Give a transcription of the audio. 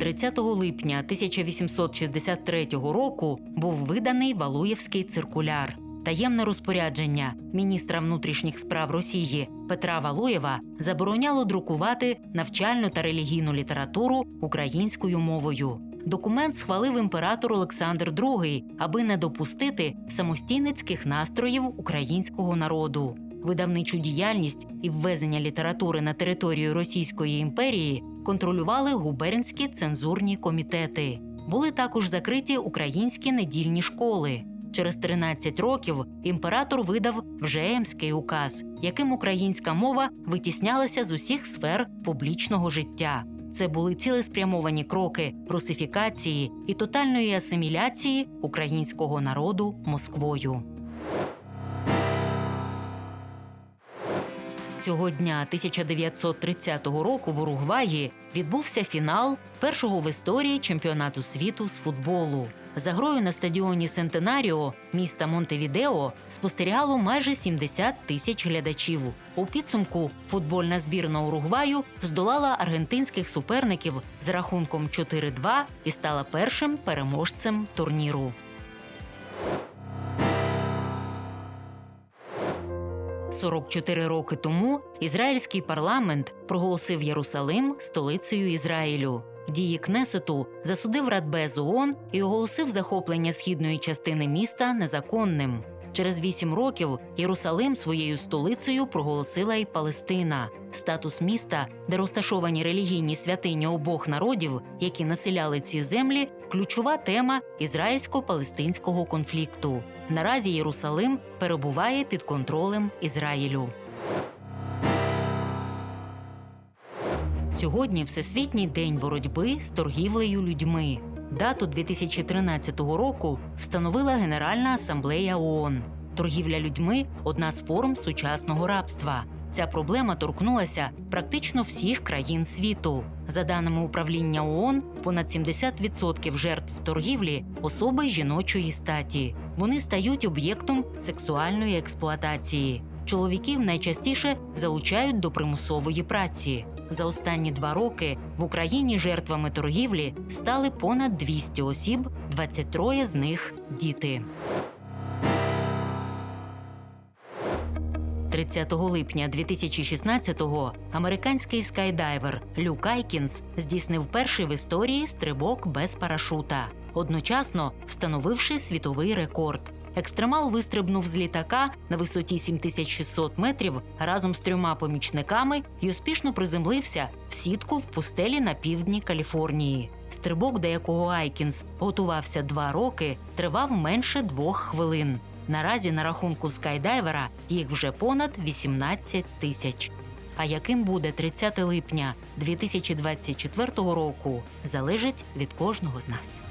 30 липня 1863 року був виданий Валуєвський циркуляр. Таємне розпорядження міністра внутрішніх справ Росії Петра Валуєва забороняло друкувати навчальну та релігійну літературу українською мовою. Документ схвалив імператор Олександр II, аби не допустити самостійницьких настроїв українського народу. Видавничу діяльність і ввезення літератури на територію Російської імперії контролювали губернські цензурні комітети. Були також закриті українські недільні школи. Через 13 років імператор видав Вжеємський указ, яким українська мова витіснялася з усіх сфер публічного життя. Це були цілеспрямовані кроки русифікації і тотальної асиміляції українського народу Москвою. Цього дня 1930 року в Уругваї відбувся фінал першого в історії чемпіонату світу з футболу. За грою на стадіоні Сентенаріо міста Монтевідео спостерігало майже 70 тисяч глядачів. У підсумку футбольна збірна Уругваю здолала аргентинських суперників з рахунком 4-2 і стала першим переможцем турніру. 44 роки тому ізраїльський парламент проголосив Єрусалим столицею Ізраїлю. Дії Кнесету засудив Радбез ООН і оголосив захоплення східної частини міста незаконним. Через вісім років Єрусалим своєю столицею проголосила й Палестина. Статус міста, де розташовані релігійні святині обох народів, які населяли ці землі, ключова тема ізраїльсько-палестинського конфлікту. Наразі Єрусалим перебуває під контролем Ізраїлю. Сьогодні Всесвітній день боротьби з торгівлею людьми. Дату 2013 року встановила Генеральна асамблея ООН. Торгівля людьми одна з форм сучасного рабства. Ця проблема торкнулася практично всіх країн світу. За даними управління ООН, понад 70% жертв торгівлі особи жіночої статі. Вони стають об'єктом сексуальної експлуатації. Чоловіків найчастіше залучають до примусової праці. За останні два роки в Україні жертвами торгівлі стали понад 200 осіб, 23 з них діти. 30 липня 2016-го американський скайдайвер Люк Айкінс здійснив перший в історії стрибок без парашута, одночасно встановивши світовий рекорд. Екстремал вистрибнув з літака на висоті 7600 метрів разом з трьома помічниками і успішно приземлився в сітку в пустелі на півдні Каліфорнії. Стрибок, до якого Айкінс готувався два роки, тривав менше двох хвилин. Наразі на рахунку скайдайвера їх вже понад 18 тисяч. А яким буде 30 липня 2024 року, залежить від кожного з нас.